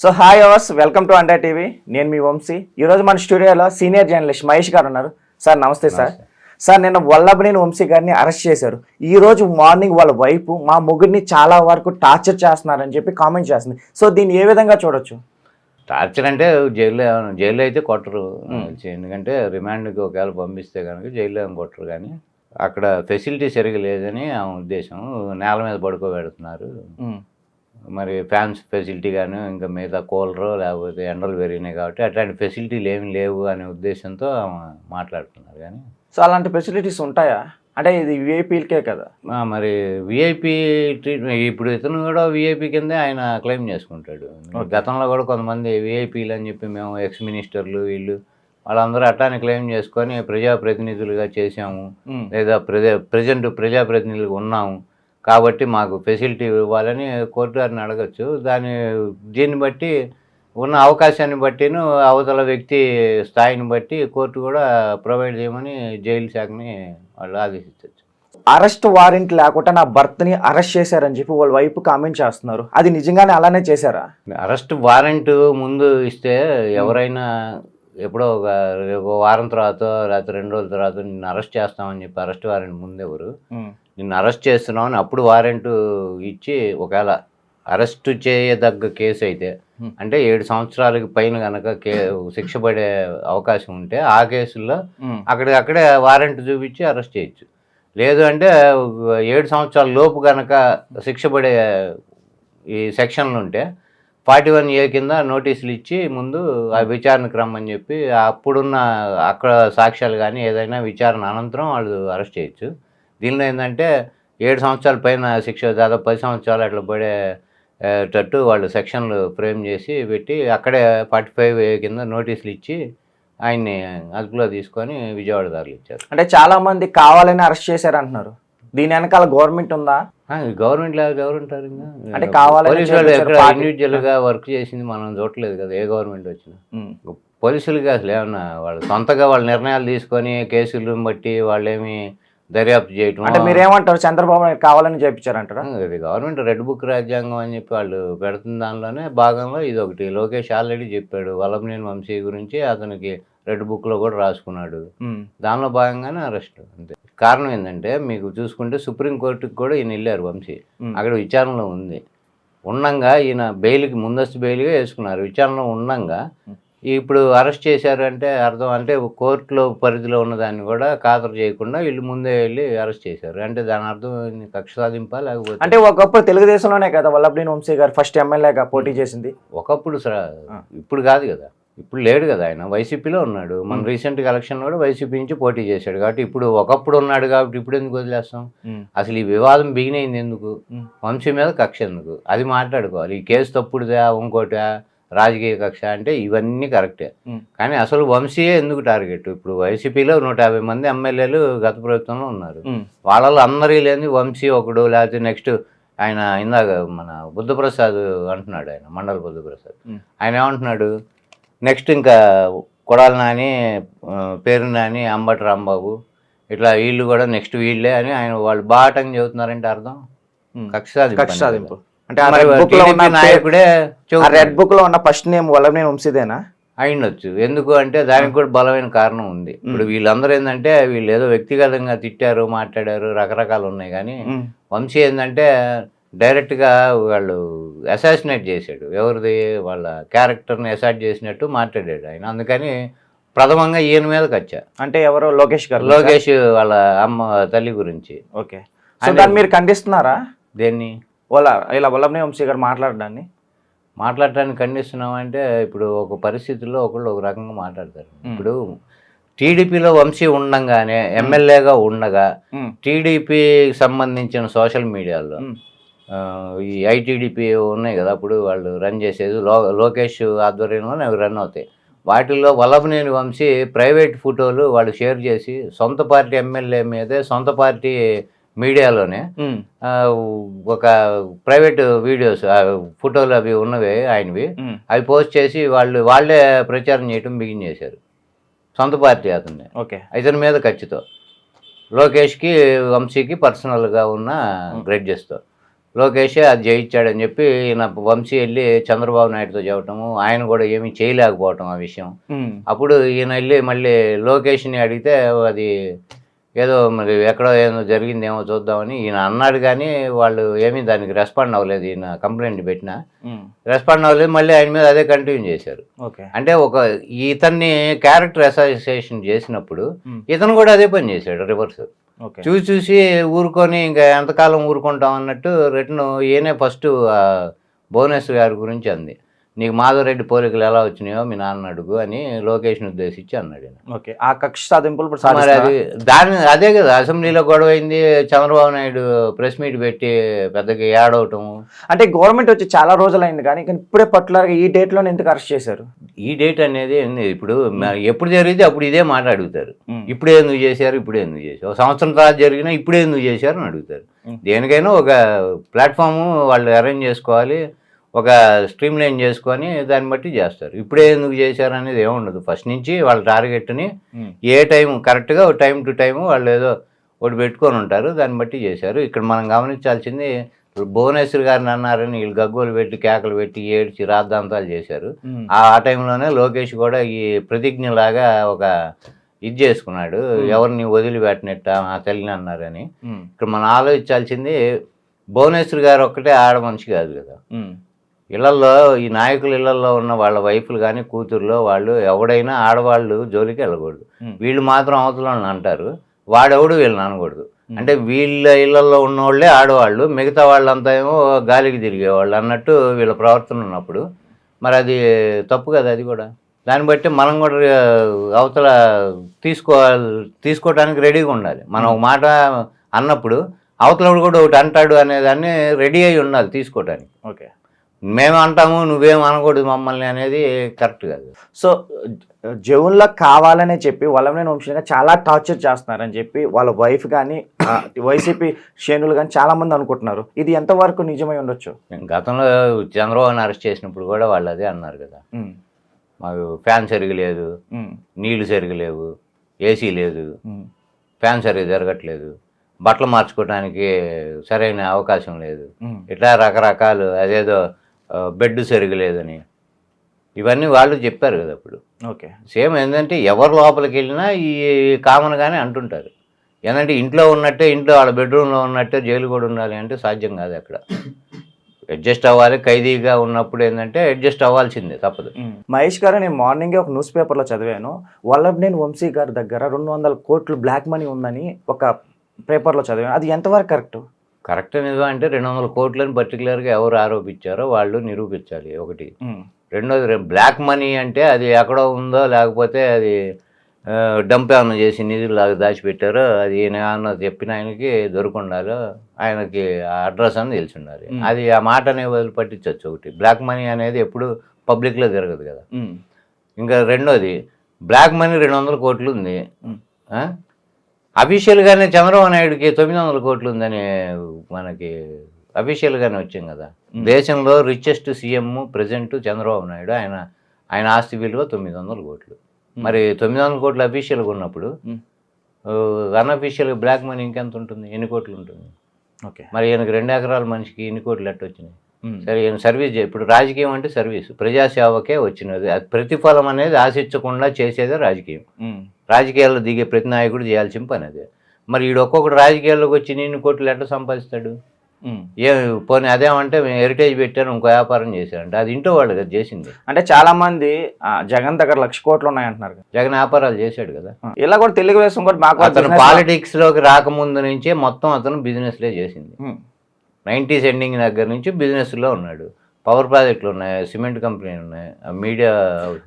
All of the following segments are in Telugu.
So hi ours welcome to under TV నేను మీ వంశీ. ఈరోజు మన స్టూడియోలో సీనియర్ జర్నలిస్ట్ మహేష్ గారు ఉన్నారు. సార్ నమస్తే సార్. సార్ నిన్న వల్లభనేని వంశీ గారిని అరెస్ట్ చేశారు. ఈ రోజు మార్నింగ్ వాళ్ళ వైపు మా ముగ్గురిని చాలా వరకు టార్చర్ చేస్తున్నారని చెప్పి కామెంట్ చేస్తుంది. సో దీన్ని ఏ విధంగా చూడొచ్చు? టార్చర్ అంటే జైల్లో జైల్లో అయితే కొట్టరు. ఎందుకంటే రిమాండ్కి ఒకవేళ పంపిస్తే కనుక జైల్లో ఏం కొట్టరు కానీ అక్కడ ఫెసిలిటీ సరిగా లేదని ఆ ఉద్దేశం. నేల మీద పడుకోబెడుతున్నారు. మరి ఫ్యాన్స్ ఫెసిలిటీ కానీ ఇంకా మిగతా కూలరు లేకపోతే ఎండలు పెరిగినాయి కాబట్టి అట్లాంటి ఫెసిలిటీలు ఏమి లేవు అనే ఉద్దేశంతో మాట్లాడుతున్నారు కానీ. సో అలాంటి ఫెసిలిటీస్ ఉంటాయా? అంటే ఇది విఐపీలకే కదా? మరి విఐపి ట్రీట్మెంట్ ఇప్పుడు ఇతను కూడా విఐపి కిందే ఆయన క్లెయిమ్ చేసుకుంటాడు. గతంలో కూడా కొంతమంది విఐపీలు అని చెప్పి మేము ఎక్స్ మినిస్టర్లు వీళ్ళు వాళ్ళందరూ అట్లానే క్లెయిమ్ చేసుకొని ప్రజాప్రతినిధులుగా చేసాము. లేదా ప్రజా ప్రజెంట్ ప్రజాప్రతినిధులుగా ఉన్నాము. కాబట్టి మాకు ఫెసిలిటీ ఇవ్వాలని కోర్టు గారిని అడగచ్చు. దాని దీన్ని బట్టి ఉన్న అవకాశాన్ని బట్టిను అవతల వ్యక్తి స్థాయిని బట్టి కోర్టు కూడా ప్రొవైడ్ చేయమని జైలు శాఖని వాళ్ళు ఆదేశించవచ్చు అరెస్ట్ వారెంట్ లేకుండా నా భర్తని అరెస్ట్ చేశారని చెప్పి వాళ్ళ వైపు కామెంట్ చేస్తున్నారు. అది నిజంగానే అలానే చేశారా? అరెస్ట్ వారెంట్ ముందు ఇస్తే ఎవరైనా ఎప్పుడో ఒక ఒక వారం తర్వాత లేకపోతే రెండు రోజుల తర్వాత నిన్ను అరెస్ట్ చేస్తామని చెప్పి అరెస్ట్ వారెంట్ ముందు ఎవరు నిన్ను అరెస్ట్ చేస్తున్నామని అప్పుడు వారెంట్ ఇచ్చి ఒకవేళ అరెస్ట్ చేయదగ్గ కేసు అయితే. అంటే ఏడు సంవత్సరాలకి పైన కనుక కే శిక్ష పడే అవకాశం ఉంటే ఆ కేసుల్లో అక్కడికి అక్కడే వారెంట్ చూపించి అరెస్ట్ చేయొచ్చు. లేదు అంటే ఏడు సంవత్సరాల లోపు కనుక శిక్ష పడే ఈ సెక్షన్లు ఉంటే ఫార్టీ వన్ ఏ కింద నోటీసులు ఇచ్చి ముందు ఆ విచారణకు రమ్మని చెప్పి అప్పుడున్న అక్కడ సాక్ష్యాలు కానీ ఏదైనా విచారణ అనంతరం వాళ్ళు అరెస్ట్ చేయొచ్చు. దీనిలో ఏంటంటే ఏడు సంవత్సరాల పైన శిక్ష దాదాపు పది సంవత్సరాలు అట్లా పడే టట్టు వాళ్ళు సెక్షన్లు ఫ్రేమ్ చేసి పెట్టి అక్కడే ఫార్టీ ఫైవ్ ఏ కింద నోటీసులు ఇచ్చి ఆయన్ని అదుపులో తీసుకొని విజయవాడ దారులు ఇచ్చారు. అంటే చాలామంది కావాలని అరెస్ట్ చేశారంటున్నారు. దీని వెనకాల గవర్నమెంట్ ఉందా? గవర్నమెంట్ లాగా ఎవరు ఉంటారు ఇంకా? అంటే కావాలని పోలీసు వాళ్ళు చేశారు ఎక్కడ పార్టీ- ఇండివిజువల్గా వర్క్ చేసింది మనం చూడలేదు కదా ఏ గవర్నమెంట్ వచ్చినా. పోలీసులకి అసలు ఏమన్నా వాళ్ళు సొంతగా వాళ్ళ నిర్ణయాలు తీసుకొని కేసులను బట్టి వాళ్ళేమి దర్యాప్తు చేయటం అంటే మీరేమంటారు? చంద్రబాబు నాయుడు కావాలని చేయించారంటారా ఇది గవర్నమెంట్ రెడ్ బుక్ రాజ్యాంగం అని చెప్పి వాళ్ళు పెడుతున్న దానిలోనే భాగంలో ఇది ఒకటి లోకేష్ ఆల్రెడీ చెప్పాడు వల్లభనేని వంశీ గురించి అతనికి రెడ్ బుక్లో కూడా రాసుకున్నాడు. దానిలో భాగంగానే అరెస్ట్ అంతే. కారణం ఏంటంటే మీకు చూసుకుంటే సుప్రీంకోర్టుకి కూడా ఈయన వెళ్ళారు వంశీ. అక్కడ విచారణలో ఉంది. ఉండంగా ఈయన బెయిల్కి ముందస్తు బెయిల్గా వేసుకున్నారు. విచారణలో ఉండంగా ఇప్పుడు అరెస్ట్ చేశారు అంటే అర్థం అంటే కోర్టులో పరిధిలో ఉన్న దాన్ని కూడా ఖాతరు చేయకుండా వీళ్ళు ముందే వెళ్ళి అరెస్ట్ చేశారు. అంటే దాని అర్థం? కక్ష సాధింపా లేకపోతే? అంటే ఒకప్పుడు తెలుగుదేశంలోనే కదా వల్లభనేని వంశీ గారు ఫస్ట్ ఎమ్మెల్యేగా పోటీ చేసింది. ఒకప్పుడు. ఇప్పుడు కాదు కదా. ఇప్పుడు లేడు కదా ఆయన వైసీపీలో ఉన్నాడు. మన రీసెంట్గా ఎలక్షన్లో కూడా వైసీపీ నుంచి పోటీ చేశాడు. కాబట్టి ఇప్పుడు ఒకప్పుడు ఉన్నాడు కాబట్టి ఇప్పుడు ఎందుకు వదిలేస్తాం. అసలు ఈ వివాదం బిగినైంది ఎందుకు. వంశీ మీద కక్ష ఎందుకు? అది మాట్లాడుకోవాలి. ఈ కేసు తప్పుడుదా ఇంకోటా రాజకీయ కక్ష అంటే ఇవన్నీ కరెక్టే. కానీ అసలు వంశీయే ఎందుకు టార్గెట్? ఇప్పుడు వైసీపీలో నూట యాభై మంది ఎమ్మెల్యేలు గత ప్రభుత్వంలో ఉన్నారు. వాళ్ళలో అందరి లేని వంశీ ఒకడు లేకపోతే నెక్స్ట్ ఆయన ఇందాక మన బుద్ధప్రసాద్ అంటున్నాడు ఆయన మండల బుద్ధప్రసాద్. ఆయన ఏమంటున్నాడు? నెక్స్ట్ ఇంకా కొడాలి నాని పేరు నాని అంబటి రాంబాబు ఇట్లా వీళ్ళు కూడా నెక్స్ట్ వీళ్ళే అని ఆయన వాళ్ళు బాటం చెబుతున్నారంటే అర్థం. కక్ష సాధింపు కదా. అంటే నాయకుడే. రెడ్ బుక్లో ఉన్న ఫస్ట్ నేమ్ వంశీదేనా అయిండొచ్చు ఎందుకు అంటే దానికి కూడా బలమైన కారణం ఉంది ఇప్పుడు వీళ్ళందరూ ఏంటంటే వీళ్ళు ఏదో వ్యక్తిగతంగా తిట్టారు మాట్లాడారు రకరకాలు ఉన్నాయి కానీ. వంశీ ఏంటంటే డైరెక్ట్గా వాళ్ళు అసాసినేట్ చేశాడు. ఎవరిది? వాళ్ళ క్యారెక్టర్ని అసాట్ చేసినట్టు మాట్లాడాడు ఆయన. అందుకని ప్రథమంగా ఈయన మీద కచ్చా అంటే ఎవరో లోకేష్ గారు లోకేష్ వాళ్ళ అమ్మ తల్లి గురించి. ఓకే. దాన్ని మీరు ఖండిస్తున్నారా? దేన్ని? వాళ్ళ ఇలా వల్లభనేని వంశీ గారు మాట్లాడడాన్ని? మాట్లాడటానికి ఖండిస్తున్నాం అంటే ఇప్పుడు ఒక పరిస్థితుల్లో ఒకళ్ళు ఒక రకంగా మాట్లాడతారు. ఇప్పుడు టీడీపీలో వంశీ ఉండంగానే ఎమ్మెల్యేగా ఉండగా. టీడీపీకి సంబంధించిన సోషల్ మీడియాలో ఈ ఐటీడీపీ ఉన్నాయి కదా అప్పుడు వాళ్ళు రన్ చేసేది లో లోకేష్ ఆధ్వర్యంలోనే అవి రన్ అవుతాయి. వాటిల్లో వల్లభనేని వంశీ ప్రైవేట్ ఫోటోలు వాళ్ళు షేర్ చేసి సొంత పార్టీ ఎమ్మెల్యే మీదే సొంత పార్టీ మీడియాలోనే ఒక ప్రైవేట్ వీడియోస్ ఫోటోలు అవి ఉన్నవి ఆయనవి. అవి పోస్ట్ చేసి వాళ్ళు వాళ్ళే ప్రచారం చేయటం బిగిన్ చేశారు. సొంత పార్టీ అతన్ని. ఓకే. ఇతని మీద ఖచ్చితం లోకేష్కి వంశీకి పర్సనల్గా ఉన్న గ్రెడ్జెస్తో లోకేష్ అది జయించాడని చెప్పి ఈయన వంశీ వెళ్ళి చంద్రబాబు నాయుడుతో చెప్పటము ఆయన కూడా ఏమీ చేయలేకపోవటం ఆ విషయం. అప్పుడు ఈయన వెళ్ళి మళ్ళీ లోకేష్ని అడిగితే అది ఏదో మరి ఎక్కడో ఏదో జరిగిందేమో చూద్దామని ఈయన అన్నాడు కానీ వాళ్ళు ఏమీ దానికి రెస్పాండ్ అవ్వలేదు ఈయన కంప్లైంట్ పెట్టినా. రెస్పాండ్ అవ్వలేదు మళ్ళీ ఆయన మీద అదే కంటిన్యూ చేశారు ఓకే అంటే ఒక ఇతన్ని క్యారెక్టర్ అసోసియేషన్ చేసినప్పుడు. ఇతను కూడా అదే పని చేశాడు రివర్స్ చూసి చూసి ఊరుకొని ఇంకా ఎంతకాలం ఊరుకుంటాం అన్నట్టు రిటర్న్ ఈయనే ఫస్ట్ భువనేశ్వర్ గారి గురించి అంది. నీకు మాధవరెడ్డి పోలికలు ఎలా వచ్చినాయో మీ నాన్న అడుగు అని లోకేష్ని ఉద్దేశించి అన్నాడు. ఓకే ఆ కక్ష సాధింపులు మరి? అది దాని అదే కదా అసెంబ్లీలో గొడవ అయింది చంద్రబాబు నాయుడు ప్రెస్ మీట్ పెట్టి పెద్దగా ఏడవటం. అంటే గవర్నమెంట్ వచ్చి చాలా రోజులు అయింది కానీ కానీ ఇప్పుడే పర్టికులర్గా ఈ డేట్లోనే ఎందుకు అరెస్ట్ చేశారు? ఈ డేట్ అనేది ఏంది? ఇప్పుడు ఎప్పుడు జరిగితే అప్పుడు ఇదే మాట అడుగుతారు. ఇప్పుడే ఎందుకు చేశారు? ఇప్పుడే ఎందుకు చేశారు? ఒక సంవత్సరం తర్వాత జరిగినా ఇప్పుడే ఎందుకు చేశారు అని అడుగుతారు. దేనికైనా ఒక ప్లాట్ఫామ్ వాళ్ళు అరేంజ్ చేసుకోవాలి. ఒక స్ట్రీమ్ లైన్ చేసుకొని దాన్ని బట్టి చేస్తారు. ఇప్పుడే ఎందుకు చేశారు అనేది ఏముండదు ఫస్ట్ నుంచి వాళ్ళ టార్గెట్ని. ఏ టైం కరెక్ట్గా టైం టు టైం వాళ్ళు ఏదో ఒకటి పెట్టుకొని ఉంటారు. దాన్ని బట్టి చేశారు. ఇక్కడ మనం గమనించాల్సింది భువనేశ్వర్ గారిని అన్నారని వీళ్ళు గగ్గోలు పెట్టి కేకలు పెట్టి ఏడ్చి రాద్ధాంతాలు చేశారు. ఆ టైంలోనే లోకేష్ కూడా ఈ ప్రతిజ్ఞలాగా ఒక ఇది చేసుకున్నాడు. ఎవరిని వదిలిపెట్టినట్ట ఆ తల్లిని అన్నారని. ఇక్కడ మనం ఆలోచించాల్సింది భువనేశ్వర్ గారు ఒక్కటే ఆడ మనిషి కాదు కదా. ఇళ్ళల్లో ఈ నాయకుల ఇళ్ళల్లో ఉన్న వాళ్ళ వైఫ్లు కానీ కూతుర్లో వాళ్ళు ఎవడైనా ఆడవాళ్ళు జోలికి వెళ్ళకూడదు. వీళ్ళు మాత్రం అవతల వాళ్ళని అంటారు. వాడెవడు వీళ్ళని అనకూడదు. అంటే వీళ్ళ ఇళ్ళలో ఉన్నోళ్ళే ఆడవాళ్ళు మిగతా వాళ్ళంతా ఏమో గాలికి తిరిగేవాళ్ళు అన్నట్టు వీళ్ళ ప్రవర్తన ఉన్నప్పుడు. మరి అది తప్పు కదా అది కూడా. దాన్ని బట్టి మనం కూడా అవతల తీసుకోవాలి తీసుకోవడానికి రెడీగా ఉండాలి. మనం ఒక మాట అన్నప్పుడు అవతలవాడు కూడా ఒకటి అంటాడు అనేదాన్ని రెడీ అయి ఉండాలి తీసుకోవడానికి ఓకే. మేము అంటాము నువ్వేం అనకూడదు మమ్మల్ని అనేది కరెక్ట్ కాదు సో జవుల్లో కావాలనే చెప్పి వల్లభనేని వంశీగా చాలా టార్చర్ చేస్తున్నారని చెప్పి వాళ్ళ వైఫ్ కానీ వైసీపీ శ్రేణులు కానీ చాలా మంది అనుకుంటున్నారు ఇది ఎంతవరకు నిజమై ఉండొచ్చు గతంలో చంద్రబాబుని అరెస్ట్ చేసినప్పుడు కూడా వాళ్ళు అదే అన్నారు కదా. మాకు ఫ్యాన్ సరిగా లేదు ఉమ్. నీళ్ళు సరిగా లేవు ఏసీ లేదు. ఫ్యాన్ సరిగా జరగట్లేదు బట్టలు మార్చుకోవడానికి సరైన అవకాశం లేదు. ఇట్లా రకరకాలు అదేదో బెడ్ సరిగా లేదని ఇవన్నీ వాళ్ళు చెప్పారు కదా అప్పుడు. ఓకే. సేమ్ ఏంటంటే ఎవరు లోపలికి వెళ్ళినా ఈ కామన్గానే అంటుంటారు. ఏంటంటే ఇంట్లో ఉన్నట్టే ఇంట్లో వాళ్ళ బెడ్రూమ్లో ఉన్నట్టే జైలు కూడా ఉండాలి అంటే సాధ్యం కాదు అక్కడ. అడ్జస్ట్ అవ్వాలి ఖైదీగా ఉన్నప్పుడు ఏంటంటే అడ్జస్ట్ అవ్వాల్సిందే తప్పదు. మహేష్ గారు నేను మార్నింగే ఒక న్యూస్ పేపర్లో చదివాను. వల్లభనేని వంశీ గారి దగ్గర రెండు వందల కోట్లు బ్లాక్ మనీ ఉందని ఒక పేపర్లో చదివాను. అది ఎంతవరకు కరెక్ట్? కరెక్ట్ నిజం అంటే రెండు వందల కోట్లని పర్టికులర్గా ఎవరు ఆరోపించారో వాళ్ళు నిరూపించాలి ఒకటి. రెండోది బ్లాక్ మనీ అంటే అది ఎక్కడో ఉందో లేకపోతే అది డంప్ ఏమన్నా చేసి నిధులు లాగా దాచిపెట్టారో అది ఈయన ఏమన్నా చెప్పిన ఆయనకి దొరుకుండాలో ఆయనకి ఆ అడ్రస్ అని తెలిసి ఉండాలి. అది ఆ మాట అనే వదిలి పట్టించవచ్చు ఒకటి. బ్లాక్ మనీ అనేది ఎప్పుడు పబ్లిక్లో తిరగదు కదా. ఇంకా రెండోది బ్లాక్ మనీ రెండు వందల కోట్లు ఉంది? అఫీషియల్గానే చంద్రబాబు నాయుడుకి తొమ్మిది వందల కోట్లు ఉందని మనకి అఫీషియల్గానే వచ్చింది కదా. దేశంలో richest CM present Chandrababu Naidu ఆయన ఆయన ఆస్తి విలువ తొమ్మిది వందల కోట్లు. మరి తొమ్మిది వందల కోట్లు అఫీషియల్గా ఉన్నప్పుడు. అన్అఫీషియల్గా బ్లాక్ మనీ ఇంకెంత ఉంటుంది? ఎన్ని కోట్లు ఉంటుంది? ఓకే. మరి ఈయనకి రెండు ఎకరాల మనిషికి ఎన్ని కోట్లు ఎట్ట వచ్చినాయి సరే సర్వీస్ ఇప్పుడు రాజకీయం అంటే సర్వీస్. ప్రజాసేవకే వచ్చినది. అది ప్రతిఫలం అనేది ఆశించకుండా చేసేదే రాజకీయం. రాజకీయాల్లో దిగే ప్రతి నాయకుడు చేయాల్సిన పని అదే. మరి ఈడు ఒక్కొక్కడు రాజకీయాల్లోకి వచ్చి నిన్ను కోట్లు ఎట్లా సంపాదిస్తాడు? ఏ పోనీ అదేమంటే మేము హెరిటేజ్ పెట్టాను ఇంకో వ్యాపారం చేశారంటే అది ఇంట్లో వాళ్ళు కదా చేసింది. అంటే చాలా మంది జగన్ దగ్గర లక్ష కోట్లు ఉన్నాయంటున్నారు. జగన్ వ్యాపారాలు చేశాడు కదా. ఇలా కూడా తెలుగుదేశం కూడా మాకు అతను పాలిటిక్స్లోకి రాకముందు నుంచే మొత్తం అతను బిజినెస్లే చేసింది. నైంటీస్ ఎండింగ్ దగ్గర నుంచి బిజినెస్లో ఉన్నాడు. పవర్ ప్రాజెక్టులు ఉన్నాయి సిమెంట్ కంపెనీలు ఉన్నాయి మీడియా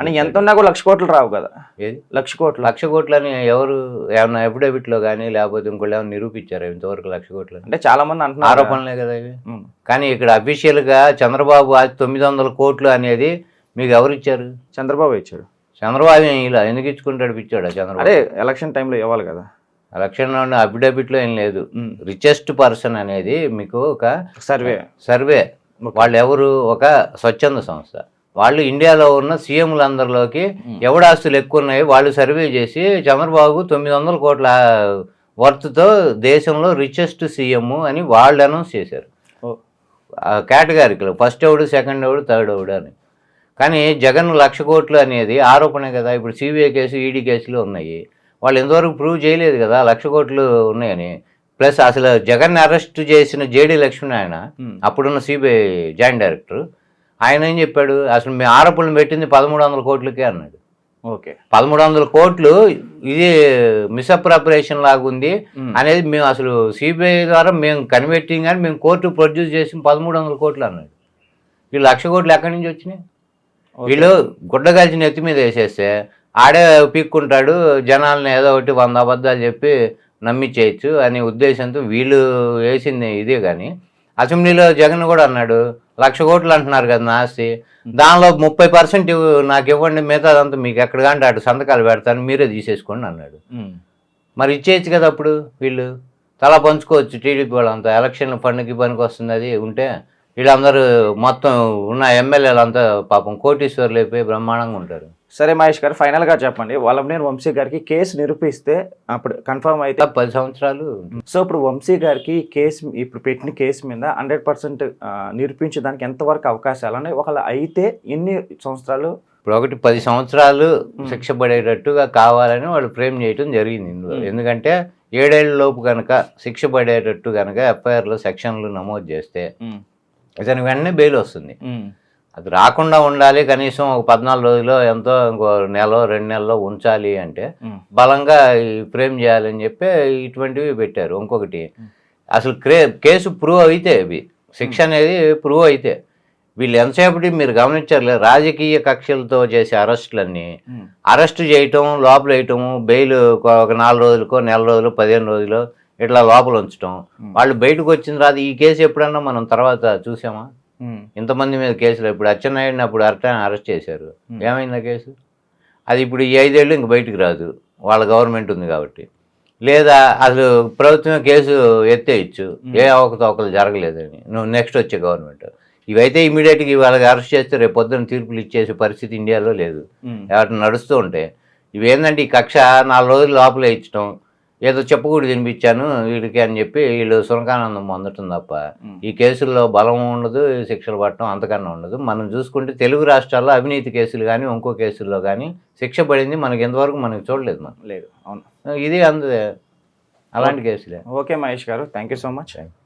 అని ఎంత ఉన్నా కూడా లక్ష కోట్లు రావు కదా. ఏది? లక్ష కోట్లు. లక్ష కోట్లని ఎవరు ఏమన్నా ఎఫిడవిట్లో కానీ లేకపోతే ఇంకోళ్ళు ఏమైనా నిరూపించారు? ఇంతవరకు లక్ష కోట్లు అంటే చాలా మంది అంటున్నారు. ఆరోపణలే కదా ఇవి. కానీ ఇక్కడ అఫీషియల్గా చంద్రబాబు ఆ తొమ్మిది వందల కోట్లు అనేది మీకు ఎవరు ఇచ్చారు? చంద్రబాబు ఇచ్చాడు. చంద్రబాబు ఇలా ఎందుకు ఇచ్చుకుంటాడు పిచ్చాడు చంద్రబాబు? అదే ఎలక్షన్ టైంలో ఇవ్వాలి కదా. ఎలక్షన్ అఫిడవిట్లో ఏం లేదు. రిచెస్ట్ పర్సన్ అనేది మీకు ఒక సర్వే సర్వే వాళ్ళు ఎవరు? ఒక స్వచ్ఛంద సంస్థ. వాళ్ళు ఇండియాలో ఉన్న సీఎంలందరిలోకి ఎవడ ఆస్తులు ఎక్కువ ఉన్నాయి వాళ్ళు సర్వే చేసి చంద్రబాబు తొమ్మిది వందల కోట్ల వర్త్తో దేశంలో రిచెస్ట్ సీఎం అని వాళ్ళు అనౌన్స్ చేశారు. ఓ. కేటగారికలు ఫస్ట్ ఎవడు సెకండ్ ఎవడు థర్డ్ ఎవడు అని. కానీ జగన్ లక్ష కోట్లు అనేది ఆరోపణే కదా. ఇప్పుడు సిబిఐ కేసు ఈడీ కేసులు ఉన్నాయి. వాళ్ళు ఎంతవరకు ప్రూవ్ చేయలేదు కదా లక్ష కోట్లు ఉన్నాయని. ప్లస్ అసలు జగన్ అరెస్ట్ చేసిన జేడీ లక్ష్మీనారాయణ Hmm. అప్పుడున్న సిబిఐ జాయింట్ డైరెక్టర్ ఆయన ఏం చెప్పాడు? అసలు మేము ఆరోపణలు పెట్టింది పదమూడు వందల కోట్లకే అన్నాడు. ఓకే. పదమూడు వందల కోట్లు ఇది మిస్అప్రాపరేషన్ లాగా ఉంది Hmm. అనేది మేము అసలు సిబిఐ ద్వారా మేము కనిపెట్టింగ్ కానీ మేము కోర్టు ప్రొడ్యూస్ చేసిన పదమూడు వందల కోట్లు అన్నాడు. వీళ్ళు లక్ష కోట్లు ఎక్కడి నుంచి వచ్చినాయి? వీళ్ళు గుడ్డ కలిసి నెత్తి మీద వేసేస్తే ఆడే పీక్కుంటాడు జనాల్ని ఏదో ఒకటి వంద అబద్ధాలు చెప్పి నమ్మించేయచ్చు అనే ఉద్దేశంతో వీళ్ళు వేసింది ఇదే కానీ అసెంబ్లీలో జగన్ కూడా అన్నాడు లక్ష కోట్లు అంటున్నారు కదా నా ఆస్తి దానిలో ముప్పై పర్సెంట్ నాకు ఇవ్వండి మిగతాదంతా మీకు ఎక్కడ కానీ అటు సంతకాలు పెడతాను మీరే తీసేసుకోండి అన్నాడు. మరి ఇచ్చేయచ్చు కదా అప్పుడు వీళ్ళు? తలా పంచుకోవచ్చు టీడీపీ వాళ్ళంతా ఎలక్షన్ ఫండ్కి పనికి వస్తుంది అది ఉంటే. వీళ్ళందరూ మొత్తం ఉన్న ఎమ్మెల్యేలు అంతా పాపం కోటీశ్వర్లు అయిపోయి బ్రహ్మాండంగా ఉంటారు. సరే మహేష్ గారు ఫైనల్గా చెప్పండి. వల్లభనేని వంశీ గారికి కేసు నిరూపిస్తే అప్పుడు కన్ఫర్మ్ అయితే పది సంవత్సరాలు. సో ఇప్పుడు వంశీ గారికి కేసు ఇప్పుడు పెట్టిన కేసు మీద హండ్రెడ్ పర్సెంట్ నిరూపించడానికి ఎంతవరకు అవకాశాలు ఉన్నాయి? ఒకవేళ అయితే ఎన్ని సంవత్సరాలు? ఇప్పుడు ఒకటి పది సంవత్సరాలు శిక్ష పడేటట్టుగా కావాలని వాళ్ళు ఫ్రేమ్ చేయటం జరిగింది ఇందులో. ఎందుకంటే ఏడేళ్ళ లోపు కనుక శిక్ష పడేటట్టు కనుక ఎఫ్ఐఆర్లో సెక్షన్లు నమోదు చేస్తే ఇతనికి వెంటనే బెయిల్ వస్తుంది. అది రాకుండా ఉండాలి. కనీసం ఒక పద్నాలుగు రోజులు ఎంతో ఇంకో నెల రెండు నెలలో ఉంచాలి అంటే బలంగా ఈ ఫ్రేమ్ చేయాలని చెప్పి ఇటువంటివి పెట్టారు. ఇంకొకటి అసలు క్రే కేసు ప్రూవ్ అయితే ఇవి. శిక్ష అనేది ప్రూవ్ అయితే వీళ్ళు ఎంతసేపటి మీరు గమనించారు రాజకీయ కక్షలతో చేసే అరెస్టులన్నీ అరెస్ట్ చేయటం లోపల వేయటం బెయిల్ ఒక నాలుగు రోజులకో నెల రోజులు పదిహేను రోజులు ఇట్లా లోపల ఉంచటం. వాళ్ళు బయటకు వచ్చిన తర్వాత ఈ కేసు ఎప్పుడన్నా మనం తర్వాత చూసామా? ఇంతమంది మీద కేసులు ఇప్పుడు అచ్చెన్నాయుడిని అప్పుడు అరెస్ట్ అరెస్ట్ చేశారు. ఏమైంది ఆ కేసు? అది ఇప్పుడు ఈ ఐదేళ్ళు ఇంక బయటికి రాదు. వాళ్ళ గవర్నమెంట్ ఉంది కాబట్టి. లేదా అసలు ప్రభుత్వం కేసు ఎత్తేయచ్చు ఏ అవకతవకలు జరగలేదని. నువ్వు నెక్స్ట్ వచ్చే గవర్నమెంట్. ఇవైతే ఇమీడియట్గా వాళ్ళకి అరెస్ట్ చేస్తే రేపు పొద్దున్న తీర్పులు ఇచ్చేసే పరిస్థితి ఇండియాలో లేదు. ఎవరిని నడుస్తూ ఉంటే. ఇవి ఏంటంటే ఈ కక్ష నాలుగు రోజులు లోపలే ఇచ్చడం ఏదో చెప్పకూడదు తినిపించాను వీడికి అని చెప్పి వీళ్ళు సునకానందం పొందటం తప్ప. ఈ కేసుల్లో బలం ఉండదు శిక్షలు పడటం అంతకన్నా ఉండదు. మనం చూసుకుంటే తెలుగు రాష్ట్రాల్లో అవినీతి కేసులు కానీ ఇంకో కేసుల్లో కానీ శిక్ష పడింది మనకి ఎంతవరకు మనకి చూడలేదు మనం. లేదు అవును. ఇది అంద అలాంటి కేసులే. ఓకే మహేష్ గారు థ్యాంక్ యూ సో మచ్.